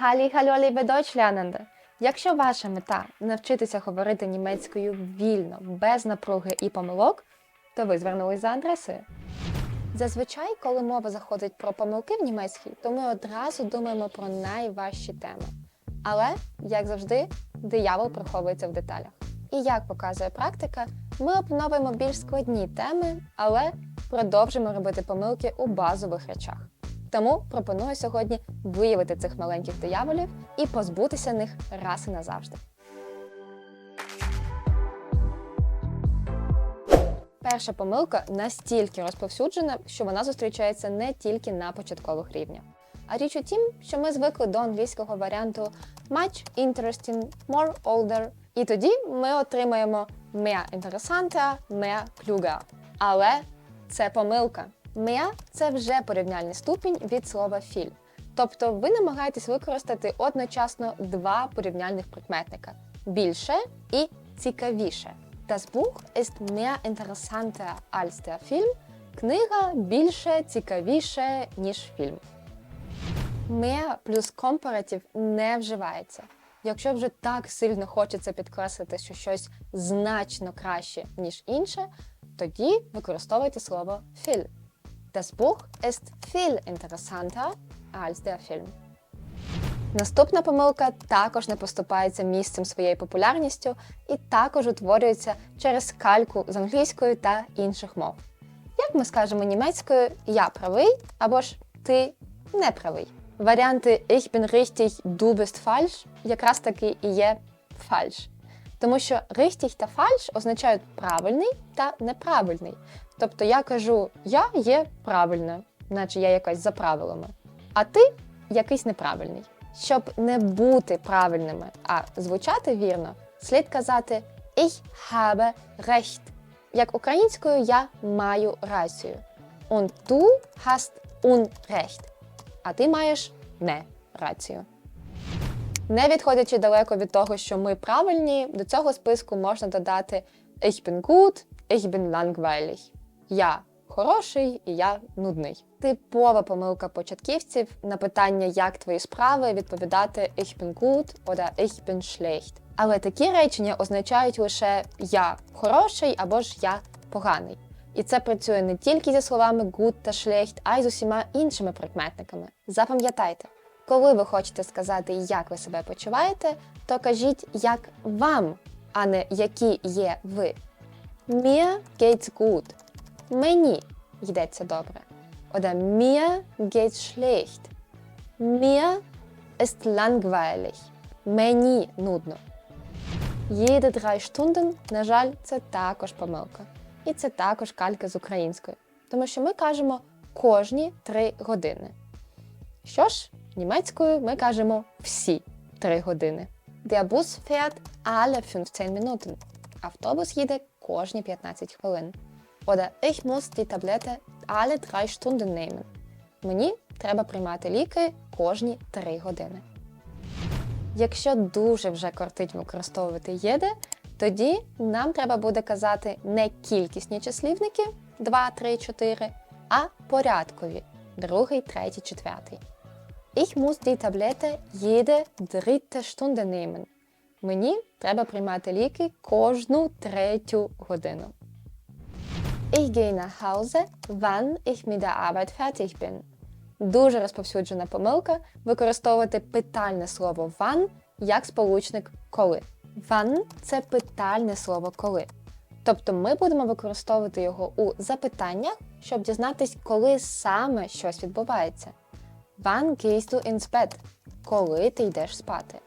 Халі хальолі Deutschlernende! Якщо ваша мета навчитися говорити німецькою вільно, без напруги і помилок, то ви звернулись за адресою. Зазвичай, коли мова заходить про помилки в німецькій, то ми одразу думаємо про найважчі теми. Але, як завжди, диявол приховується в деталях. І як показує практика, ми опановуємо більш складні теми, але продовжимо робити помилки у базових речах. Тому пропоную сьогодні виявити цих маленьких дияволів і позбутися них раз і назавжди. Перша помилка настільки розповсюджена, що вона зустрічається не тільки на початкових рівнях. А річ у тім, що ми звикли до англійського варіанту much interesting, more older, і тоді ми отримаємо mehr interessanter, mehr klüger. Але це помилка. Mehr – це вже порівняльний ступінь від слова філь. Тобто ви намагаєтесь використати одночасно два порівняльних прикметника більше і цікавіше. Das Buch ist mehr interessanter als der Film. Книга більше цікавіше, ніж фільм. Mehr плюс компаратив не вживається. Якщо вже так сильно хочеться підкреслити, що щось значно краще, ніж інше, тоді використовуйте слово viel. Das Buch ist viel interessanter als der Film. Наступна помилка також не поступається місцем своєю популярністю і також утворюється через кальку з англійської та інших мов. Як ми скажемо німецькою я правий або ж ти не правий. Варіанти Ich bin richtig, du bist falsch якраз таки і є фальш. Тому що richtig та фальш означають правильний та неправильний. Тобто я кажу я є правильна, наче я якась за правилами, а ти якийсь неправильний. Щоб не бути правильними, а звучати вірно, слід казати Ich habe recht. Як українською я маю рацію. Und du hast Unrecht. А ти маєш не рацію. Не відходячи далеко від того, що ми правильні, до цього списку можна додати Ich bin gut, ich bin langweilig. Я хороший і я нудний. Типова помилка початківців на питання, як твої справи, відповідати Ich bin gut oder Ich bin schlecht. Але такі речення означають лише я хороший або ж я поганий. І це працює не тільки зі словами good та schlecht, а й з усіма іншими прикметниками. Запам'ятайте, коли ви хочете сказати, як ви себе почуваєте, то кажіть, як вам, а не які є ви. Mir geht's gut. Мені йдеться добре. Oder mir geht's schlecht. Mir ist langweilig. Мені нудно. Jede drei Stunden, на жаль, це також помилка. І це також калька з української. Тому що ми кажемо кожні три години. Що ж, німецькою ми кажемо всі три години. Der Bus fährt alle 15 Minuten. Автобус їде кожні 15 хвилин. Oder ich muss die Tablette alle 3 Stunden nehmen. Мені треба приймати ліки кожні 3 години. Якщо дуже вже кортить використовувати єде, тоді нам треба буде казати не кількісні числівники 2, 3, 4, а порядкові другий, третій, четвертий. Ich muss die Tablette jede dritte Stunde nehmen. Мені треба приймати ліки кожну третю годину. Ich gehe nach Hause, wann ich mit der Arbeit fertig bin. Дуже розповсюджена помилка використовувати питальне слово wann як сполучник коли. Wann – це питальне слово коли. Тобто ми будемо використовувати його у запитаннях, щоб дізнатись, коли саме щось відбувається. Wann gehst du ins Bett? Коли ти йдеш спати.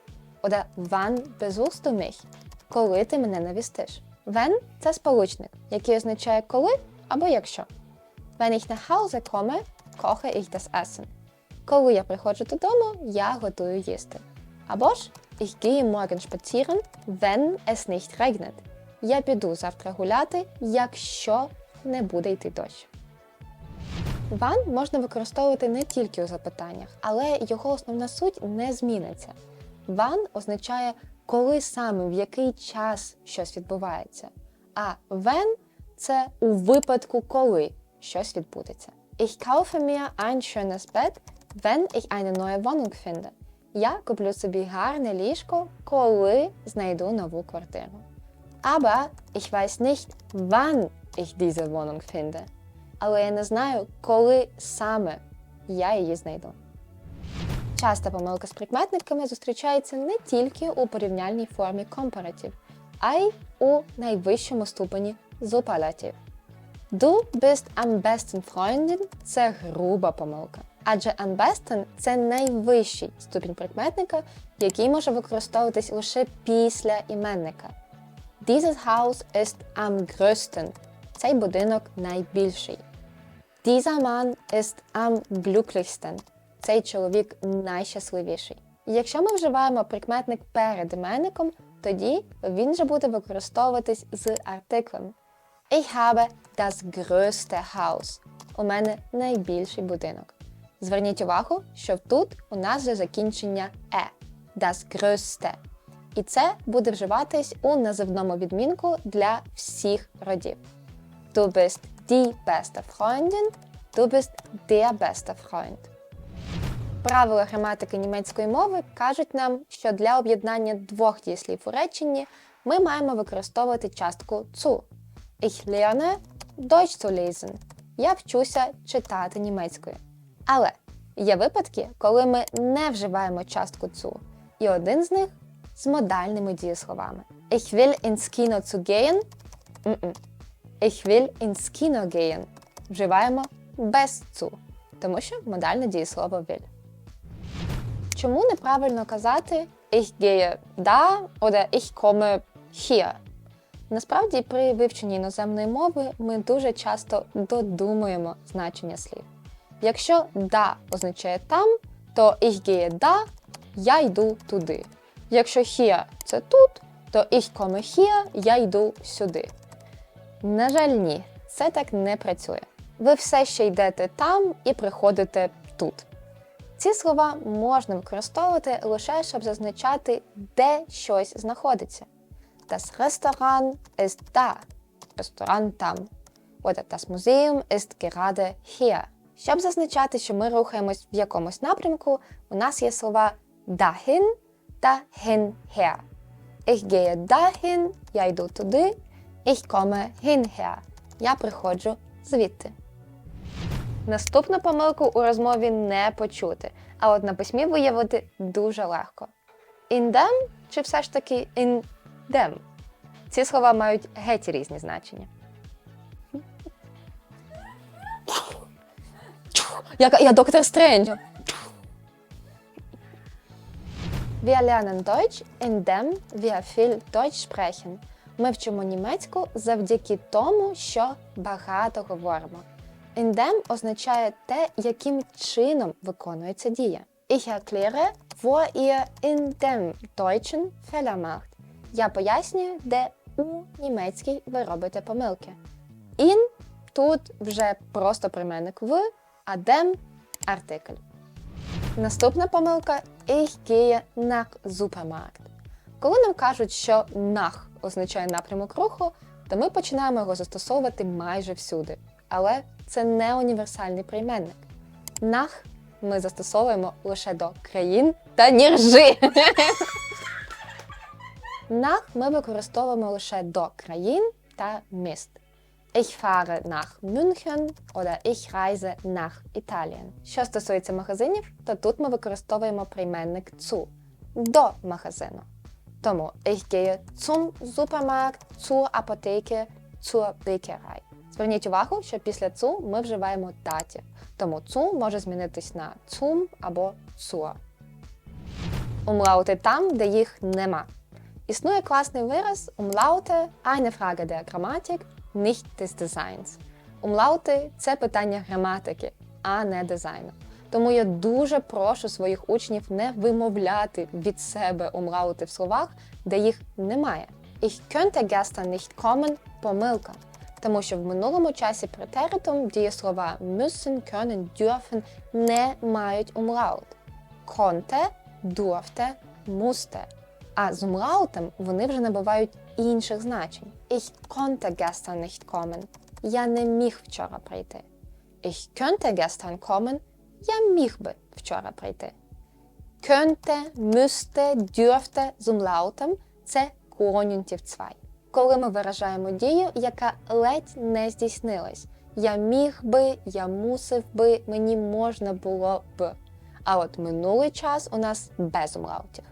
Oder wann besuchst du mich? Коли ти мене навістиш. Wenn – це сполучник, який означає коли або якщо. Wenn ich nach Hause komme, koche ich das Essen. Коли я приходжу додому, я готую їсти. Або ж ich gehe morgen spazieren, wenn es nicht regnet. Я піду завтра гуляти, якщо не буде йти дощ. Ван можна використовувати не тільки у запитаннях, але його основна суть не зміниться. Ван означає, коли саме, в який час щось відбувається. А when – це у випадку, коли щось відбудеться. Ich kaufe mir ein schönes Bett, wenn ich eine neue Wohnung finde. Я куплю собі гарне ліжко, коли знайду нову квартиру. Aber ich weiß nicht, wann ich diese Wohnung finde. Але я не знаю, коли саме я її знайду. Часта помилка з прикметниками зустрічається не тільки у порівняльній формі comparative, а й у найвищому ступені superlative. Du bist am besten Freundin – це груба помилка. Адже am besten – це найвищий ступінь прикметника, який може використовуватись лише після іменника. Dieses Haus ist am größten. Цей будинок найбільший. Dieser Mann ist am glücklichsten. Цей чоловік найщасливіший. Якщо ми вживаємо прикметник перед іменником, тоді він же буде використовуватись з артиклем. Ich habe das größte Haus. У мене найбільший будинок. Зверніть увагу, що тут у нас же закінчення е das größte. І це буде вживатись у називному відмінку для всіх родів. Du bist die beste Freundin, du bist der beste Freund. Правила граматики німецької мови кажуть нам, що для об'єднання двох дієслів у реченні ми маємо використовувати частку zu. Ich lerne Deutsch zu lesen. Я вчуся читати німецькою. Але є випадки, коли ми не вживаємо частку zu, і один з них з модальними дієсловами. Ich will ins Kino zu gehen. М-м. Ich will ins Kino gehen. Вживаємо без zu, тому що модальне дієслово will. Чому неправильно казати ich gehe da oder ich komme hier? Насправді, при вивченні іноземної мови ми дуже часто додумуємо значення слів. Якщо да означає там, то ich gehe da, я йду туди. Якщо here це тут, то ich komme hier, я йду сюди. На жаль, ні, це так не працює. Ви все ще йдете там і приходите тут. Ці слова можна використовувати лише щоб зазначати, де щось знаходиться. Das Restaurant ist da. Ресторан там. Oder das Museum ist gerade hier. Щоб зазначати, що ми рухаємось в якомусь напрямку, у нас є слова dahin та hinher. Ich gehe dahin, я йду туди. Ich komme hinher. Я приходжу звідти. Наступну помилку у розмові не почути, а от на письмі виявити дуже легко. In them чи все ж таки in them? Ці слова мають геть різні значення. Я, я доктор Стрендж. Wir lernen Deutsch, indem wir viel Deutsch sprechen. Ми вчимо німецьку завдяки тому, що багато говоримо. Indem означає те, яким чином виконується дія. Ich erkläre, wo ihr in dem Deutschen Fehler macht. Я пояснюю, де у німецькій ви робите помилки. In тут вже просто прийменник в, а dem артикль. Наступна помилка Ich gehe nach Supermarkt. Коли нам кажуть, що nach означає напрямок руху, то ми починаємо його застосовувати майже всюди. Але це не універсальний прийменник. Nach ми застосовуємо лише до країн та ніржи. Nach ми використовуємо лише до країн та міст. Ich fahre nach München oder ich reise nach Italien. Що стосується магазинів, то тут ми використовуємо прийменник zu до магазину. Тому ich gehe zum Supermarkt, zur Apotheke, zur Bäckerei. Зверніть увагу, що після zu ми вживаємо датів, тому zu може змінитись на zum або zur. Умлаути там, де їх нема. Існує класний вираз umlaute eine Frage der Grammatik, nicht des Designs. Умлаути це питання граматики, а не дизайну. Тому я дуже прошу своїх учнів не вимовляти від себе умлаути в словах, де їх немає. Ich könnte gestern nicht kommen – помилка. Тому що в минулому часі претеритум дієслова müssen, können, dürfen не мають умлаут. Konnte, durfte, musste. А з умлаутом вони вже набувають інших значень. Ich konnte gestern nicht kommen. Я не міг вчора прийти. Ich könnte gestern kommen. Я міг би вчора прийти. Könnte, müsste, dürfte з умлаутом – це конюнктив 2. Коли ми виражаємо дію, яка ледь не здійснилась. Я міг би, я мусив би, мені можна було б. А от минулий час у нас без умлаутів.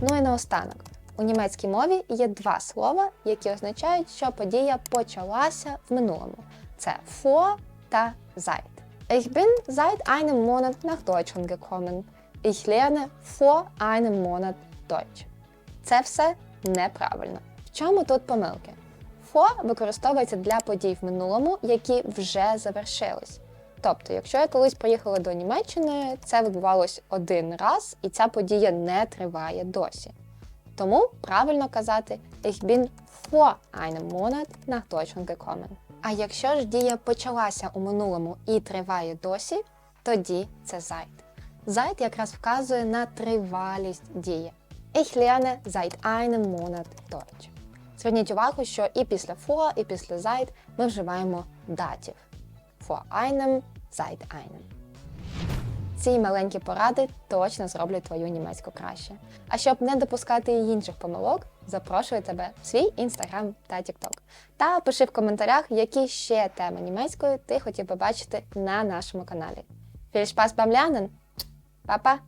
Ну і наостанок. У німецькій мові є два слова, які означають, що подія почалася в минулому. Це vor та seit. Ich bin seit einem Monat nach Deutschland gekommen. Ich lerne vor einem Monat Deutsch. Це все неправильно. В чому тут помилки? For використовується для подій в минулому, які вже завершились. Тобто, якщо я колись приїхала до Німеччини, це відбувалось один раз, і ця подія не триває досі. Тому правильно казати Ich bin vor einem Monat nach Deutschland gekommen. А якщо ж дія почалася у минулому і триває досі, тоді це seit. Seit якраз вказує на тривалість дії. Ich lerne seit einem Monat Deutsch. Зверніть увагу, що і після vor, і після seit ми вживаємо датів. Vor einem, seit einem. Ці маленькі поради точно зроблять твою німецьку краще. А щоб не допускати інших помилок, запрошую тебе в свій інстаграм та тікток. Та пиши в коментарях, які ще теми німецької ти хотів би бачити на нашому каналі. Viel Spaß beim Lernen! Па-па!